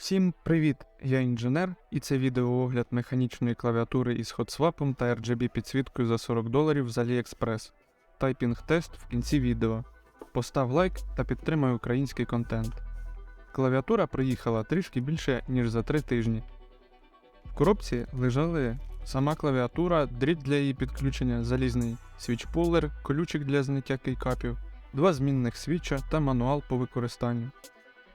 Всім привіт! Я інженер, і це відеоогляд механічної клавіатури із хотсвапом та RGB підсвіткою за 40 доларів з AliExpress. Тайпінг тест в кінці відео. Постав лайк та підтримай український контент. Клавіатура приїхала трішки більше, ніж за 3 тижні. В коробці лежали сама клавіатура, дріт для її підключення, залізний свічпулер, колючик для зняття кейкапів, два змінних свіча та мануал по використанню.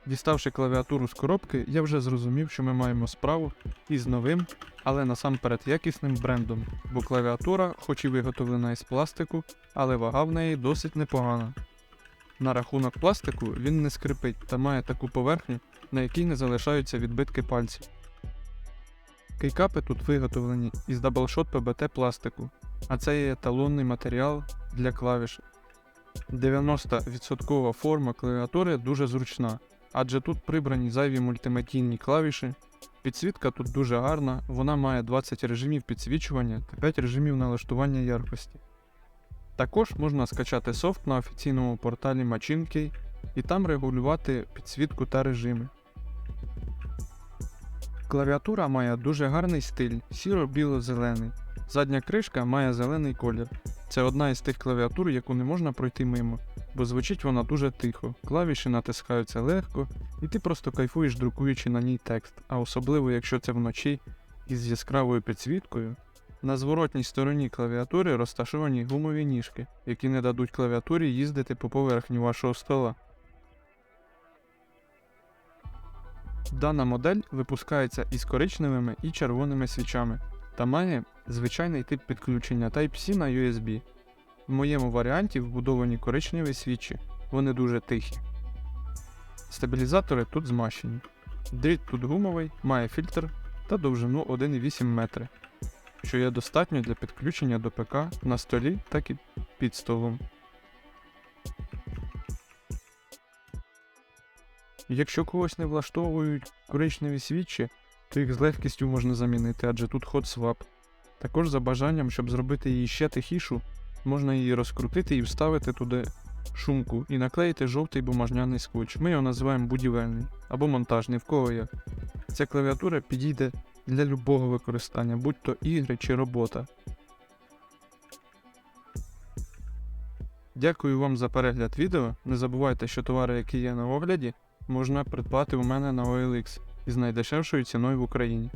Діставши клавіатуру з коробки, я вже зрозумів, що ми маємо справу із новим, але насамперед якісним брендом, бо клавіатура, хоч і виготовлена із пластику, але вага в неї досить непогана. На рахунок пластику він не скрипить та має таку поверхню, на якій не залишаються відбитки пальців. Кейкапи тут виготовлені із даблшот PBT пластику, а це є еталонний матеріал для клавіш. 90% форма клавіатури дуже зручна, адже тут прибрані зайві мультимедійні клавіші. Підсвітка тут дуже гарна, вона має 20 режимів підсвічування та 5 режимів налаштування яркості. Також можна скачати софт на офіційному порталі Machinkey і там регулювати підсвітку та режими. Клавіатура має дуже гарний стиль, сіро-біло-зелений. Задня кришка має зелений колір. Це одна із тих клавіатур, яку не можна пройти мимо, бо звучить вона дуже тихо, клавіші натискаються легко, і ти просто кайфуєш, друкуючи на ній текст, а особливо якщо це вночі із яскравою підсвіткою. На зворотній стороні клавіатури розташовані гумові ніжки, які не дадуть клавіатурі їздити по поверхні вашого стола. Дана модель випускається із коричневими і червоними свічами та має звичайний тип підключення Type-C на USB. В моєму варіанті вбудовані коричневі свічі, вони дуже тихі. Стабілізатори тут змащені. Дріт тут гумовий, має фільтр та довжину 1,8 метри, що є достатньо для підключення до ПК на столі, так і під столом. Якщо когось не влаштовують коричневі свічі, то їх з легкістю можна замінити, адже тут hot swap. Також за бажанням, щоб зробити її ще тихішу, можна її розкрутити і вставити туди шумку і наклеїти жовтий бумажняний скотч. Ми його називаємо будівельний або монтажний, в кого як. Ця клавіатура підійде для любого використання, будь то ігри чи робота. Дякую вам за перегляд відео. Не забувайте, що товари, які є на огляді, можна придбати у мене на OLX із найдешевшою ціною в Україні.